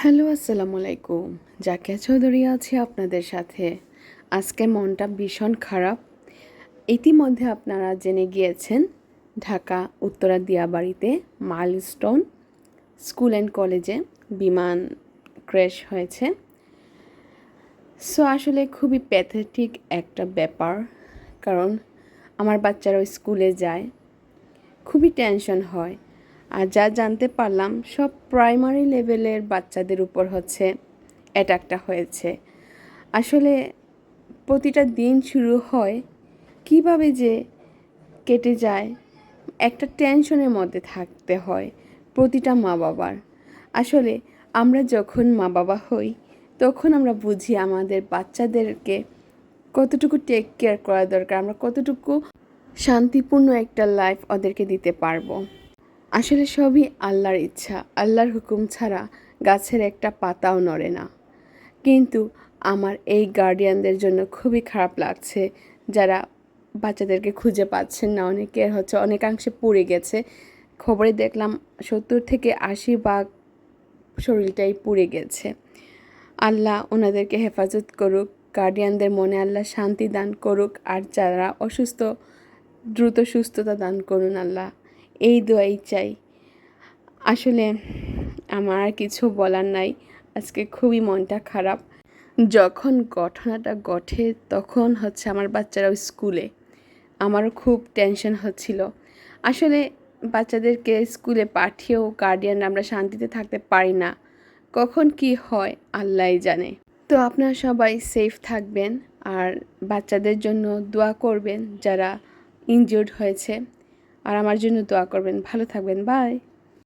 Hello, আসসালামু আলাইকুম। জাকিয়া চৌধুরী আছি আপনাদের সাথে। আজকে মনটা ভীষণ খারাপ। ইতিমধ্যে আপনারা জেনে গিয়েছেন, ঢাকা, উত্তরা দিয়াবাড়িতে মাইলস্টোন স্কুল অ্যান্ড কলেজে বিমান ক্র্যাশ হয়েছে। সো, আসলে খুবই প্যাথেটিক একটা ব্যাপার, কারণ আমার বাচ্চারা স্কুলে যায়, খুবই টেনশন হয়। আর যা জানতে পারলাম, সব প্রাইমারি লেভেলের বাচ্চাদের উপর হচ্ছে অ্যাটাকটা হয়েছে। আসলে প্রতিটা দিন শুরু হয় কীভাবে যে কেটে যায়, একটা টেনশনের মধ্যে থাকতে হয় প্রতিটা মা বাবার। আসলে আমরা যখন মা বাবা হই, তখন আমরা বুঝি আমাদের বাচ্চাদেরকে কতটুকু টেক কেয়ার করা দরকার, আমরা কতটুকু শান্তিপূর্ণ একটা লাইফ ওদেরকে দিতে পারব। আসলে সবই আল্লাহর ইচ্ছা, আল্লাহর হুকুম ছাড়া গাছের একটা পাতাও নড়ে না। কিন্তু আমার এই গার্ডিয়ানদের জন্য খুবই খারাপ লাগছে, যারা বাচ্চাদেরকে খুঁজে পাচ্ছেন না। অনেকের হচ্ছে অনেকাংশে পুড়ে গেছে। খবরে দেখলাম সত্তর থেকে আশি ভাগ শরীরটাই পুড়ে গেছে। আল্লাহ ওনাদেরকে হেফাজত করুক গার্ডিয়ানদের মনে আল্লাহ শান্তি দান করুক, আর যারা অসুস্থ, দ্রুত সুস্থতা দান করুন আল্লাহ। এই দোয়াই চাই। আসলে আমার আর কিছু বলার নাই। আজকে খুবই মনটা খারাপ। যখন ঘটনাটা ঘটে তখন হচ্ছে আমার বাচ্চারা ওই স্কুলে। আমারও খুব টেনশন হচ্ছিল। আসলে বাচ্চাদেরকে স্কুলে পাঠিয়েও গার্ডিয়ান আমরা শান্তিতে থাকতে পারি না। কখন কি হয় আল্লাহই জানে। তো আপনারা সবাই সেফ থাকবেন আর বাচ্চাদের জন্য দোয়া করবেন যারা ইনজিওর্ড হয়েছে। আর আমার জন্য দোয়া করবেন। ভালো থাকবেন। বাই